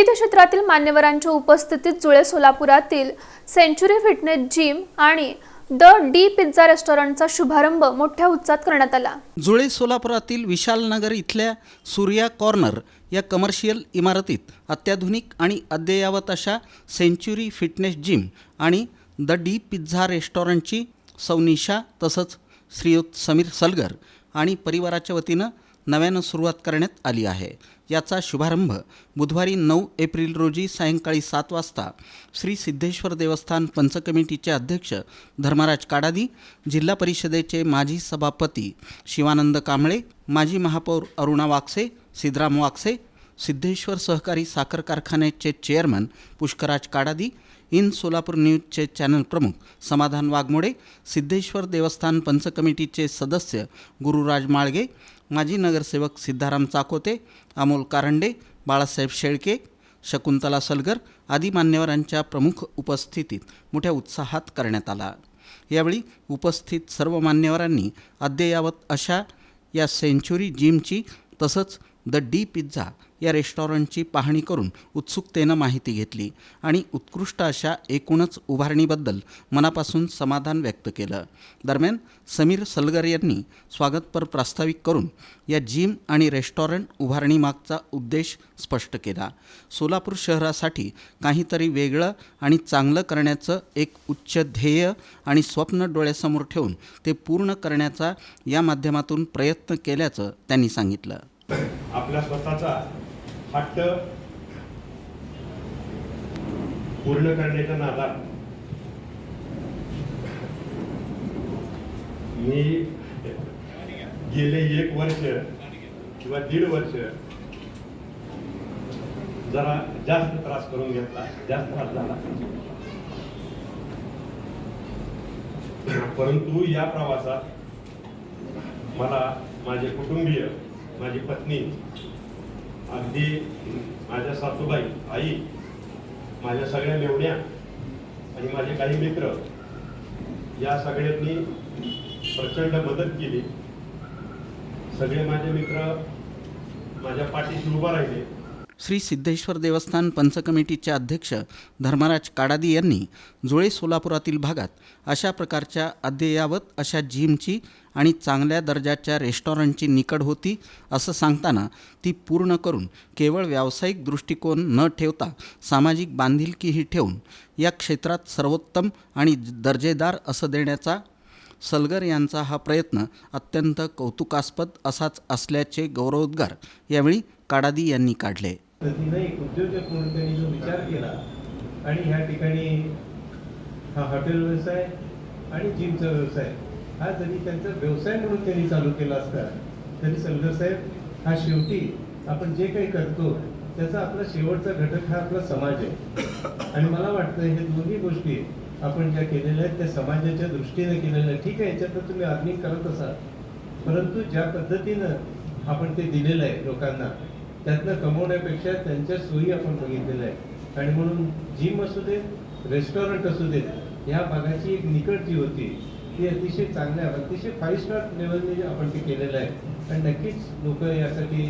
विविध क्षेत्रातील मान्यवरांच्या उपस्थितीत जुळे सोलापुरातील सेंचुरी फिटनेस जिम आणि द डी पिझ्झा रेस्टॉरंटचा शुभारंभ मोठ्या उत्साहात करण्यात आला. जुळे सोलापुरातील विशालनगर इथल्या सूर्या कॉर्नर या कमर्शियल इमारतीत अत्याधुनिक आणि अद्ययावत अशा सेंच्युरी फिटनेस जिम आणि द डी पिझ्झा रेस्टॉरंटची सौनिशा तसंच श्रीयुत समीर सलगर आणि परिवाराच्या वतीनं नव्यानं सुरुवात करण्यात आली आहे. याचा शुभारंभ बुधवारी नऊ एप्रिल रोजी सायंकाळी सात वाजता श्री सिद्धेश्वर देवस्थान पंच कमिटीचे अध्यक्ष धर्मराज काडादी जिल्हा परिषदेचे माजी सभापती शिवानंद कांबळे माजी महापौर अरुणा वाक्से सिद्धराम वाक्से सिद्धेश्वर सहकारी साखर कारखान्याचे चेअरमन पुष्कराज काडादी इन सोलापूर न्यूजचे चॅनल प्रमुख समाधान वाघमोडे सिद्धेश्वर देवस्थान पंच कमिटीचे सदस्य गुरुराज माळगे माजी नगरसेवक सिद्धाराम चाकोते अमोल कारंडे बाळासाहेब शेळके शकुंतला सलगर आदी मान्यवरांच्या प्रमुख उपस्थितीत मोठ्या उत्साहात करण्यात आला. यावेळी उपस्थित सर्व मान्यवरांनी अद्ययावत अशा या सेंच्युरी जिमची तसंच द डी पिझ्झा या रेस्टॉरंटची पाहणी करून उत्सुकतेनं माहिती घेतली आणि उत्कृष्ट अशा एकूणच उभारणीबद्दल मनापासून समाधान व्यक्त केलं. दरम्यान समीर सलगर यांनी स्वागतपर प्रास्ताविक करून या जिम आणि रेस्टॉरंट उभारणीमागचा उद्देश स्पष्ट केला. सोलापूर शहरासाठी काहीतरी वेगळं आणि चांगलं करण्याचं एक उच्च ध्येय आणि स्वप्न डोळ्यासमोर ठेवून ते पूर्ण करण्याचा या माध्यमातून प्रयत्न केल्याचं त्यांनी सांगितलं. आपल्या स्वतःचा हट्ट पूर्ण करण्याच्या नादात मी गेले एक वर्ष किंवा दीड वर्ष जरा जास्त त्रास करून घेतला जास्त त्रास झाला. परंतु या प्रवासात मला माझे कुटुंबीय माझी पत्नी अगदी माझ्या सासूबाई आई माझ्या सगळ्या मेवण्या आणि माझे काही मित्र या सगळ्यांनी प्रचंड मदत केली. सगळे माझे मित्र माझ्या पाठीशी उभा राहिले. श्री सिद्धेश्वर देवस्थान पंच कमिटीचे अध्यक्ष धर्मराज काडादी यांनी जुळे सोलापुरातील भागात अशा प्रकारच्या अद्ययावत अशा जिमची आणि चांगल्या दर्जाच्या रेस्टॉरंटची निकड होती असं सांगताना ती पूर्ण करून केवळ व्यावसायिक दृष्टिकोन न ठेवता सामाजिक बांधिलकीही ठेवून या क्षेत्रात सर्वोत्तम आणि दर्जेदार असं देण्याचा सलगर यांचा हा प्रयत्न अत्यंत कौतुकास्पद असाच असल्याचे गौरवोद्गार यावेळी काडादी यांनी काढले. पद्धतीनं एक उद्योजक म्हणून त्यांनी जो विचार केला आणि ह्या ठिकाणी हा हॉटेल व्यवसाय आणि जिमचा व्यवसाय हा जरी त्यांचा व्यवसाय म्हणून त्यांनी चालू केला असता तरी सलगर साहेब हा शेवटी आपण जे काही करतो त्याचा आपला शेवटचा घटक हा आपला समाज आहे. आणि मला वाटतं हे दोन्ही गोष्टी आपण ज्या केलेल्या आहेत त्या समाजाच्या दृष्टीने केलेल्या आहेत. ठीक आहे याच्यात तुम्ही अर्निंग करत असाल परंतु ज्या पद्धतीनं आपण ते दिलेलं आहे लोकांना त्यातनं कमवण्यापेक्षा त्यांच्या सोयी आपण बघितलेल्या आहे आणि म्हणून जिम असू देत रेस्टॉरंट असू देत ह्या भागाची एक निकट जी होती ती अतिशय चांगल्या अतिशय फाईव्ह स्टार लेवलने आपण ते केलेलं आहे. आणि नक्कीच लोक यासाठी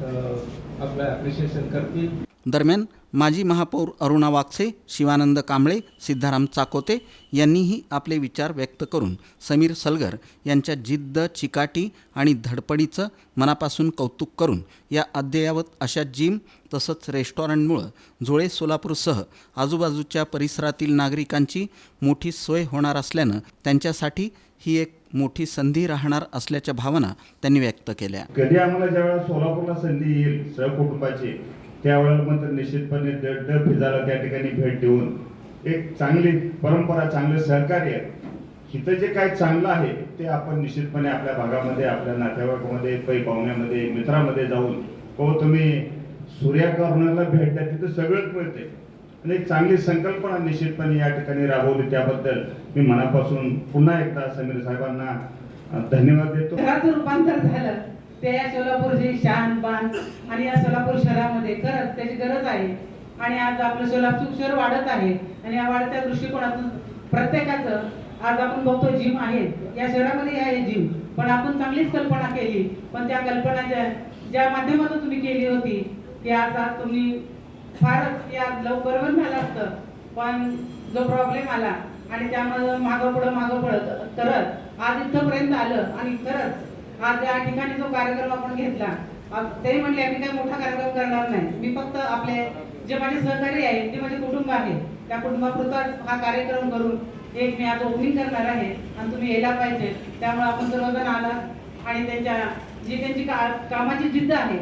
आपलं ॲप्रिशिएशन करतील. दरम्यान माजी महापौर अरुणा वाकसे शिवानंद कांबळे सिद्धाराम चाकोते यांनीही आपले विचार व्यक्त करून समीर सलगर यांच्या जिद्द चिकाटी आणि धडपडीचं मनापासून कौतुक करून या अद्ययावत अशा जिम तसंच रेस्टॉरंटमुळं जोळे सोलापूरसह आजूबाजूच्या परिसरातील नागरिकांची मोठी सोय होणार असल्यानं त्यांच्यासाठी ही एक मोठी संधी राहणार असल्याच्या भावना त्यांनी व्यक्त केल्या. कधी आम्हाला ज्यावेळेला सोलापूरला संधी येईल सहकुटुंबाची त्यावेळेला मात्र निश्चितपणे ड फिजाला त्या ठिकाणी भेट देऊन एक चांगली परंपरा चांगलं सहकार्य इथं जे काय चांगलं आहे ते आपण निश्चितपणे आपल्या भागामध्ये आपल्या नातेवाईकामध्ये पै पाहुण्यामध्ये मित्रामध्ये जाऊन हो तुम्ही सूर्या भेट द्या तिथं सगळंच मिळते आणि एक चांगली संकल्पना निश्चितपणे या ठिकाणी राबवली. त्याबद्दल मी मनापासून पुन्हा एकदा समीर साहेबांना धन्यवाद देतो. रूपांतर झालं. ते या सोलापूरची शान बाण आणि या सोलापूर शहरामध्ये खरंच त्याची गरज आहे. आणि आज आपलं सोलापूर शहर वाढत आहे आणि या वाढत्या दृष्टिकोनातून प्रत्येकाचं आज आपण बघतो जिम आहे. या शहरामध्ये आहे जिम. पण आपण चांगलीच कल्पना केली. पण त्या कल्पना ज्या माध्यमातून तुम्ही केली होती की आज आज तुम्ही फारच या लवकर पण झालं असतं पण जो प्रॉब्लेम आला आणि त्यामुळे मागं पुढं मागं पडत करत आज इथंपर्यंत आलं आणि खरंच आज या ठिकाणी जो कार्यक्रम आपण घेतला ते म्हणले आम्ही काही मोठा कार्यक्रम करणार नाही. मी फक्त आपले जे माझे सहकारी आहेत ते माझे कुटुंब आहे त्या कुटुंबापुरताच हा कार्यक्रम करून एक मी आज ओपनिंग करणार आहे आणि तुम्ही यायला पाहिजे. त्यामुळे आपण सर्वजण आला आणि त्यांच्या जी त्यांची का कामाची जिद्द आहे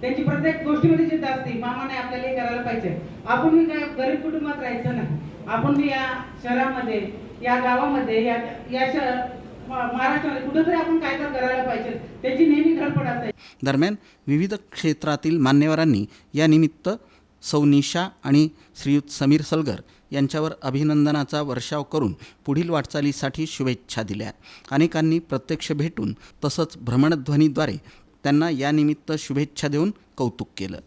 त्यांची प्रत्येक गोष्टीमध्ये जिद्द असते. मामाने आपल्याला हे करायला पाहिजे. आपण मी काय गरीब कुटुंबात राहायचं नाही. आपण मी या शहरामध्ये या गावामध्ये या या शहर महाराष्ट्रामध्ये आपण करायला पाहिजे. त्याची नेहमी धडपड असायची. दरम्यान विविध क्षेत्रातील मान्यवरांनी या निमित्त सौ निशा आणि श्रीयुत समीर सलगर यांच्यावर अभिनंदनाचा वर्षाव करून पुढील वाटचालीसाठी शुभेच्छा दिल्या. अनेकांनी प्रत्यक्ष भेटून तसंच भ्रमणध्वनीद्वारे त्यांना यानिमित्त शुभेच्छा देऊन कौतुक केलं.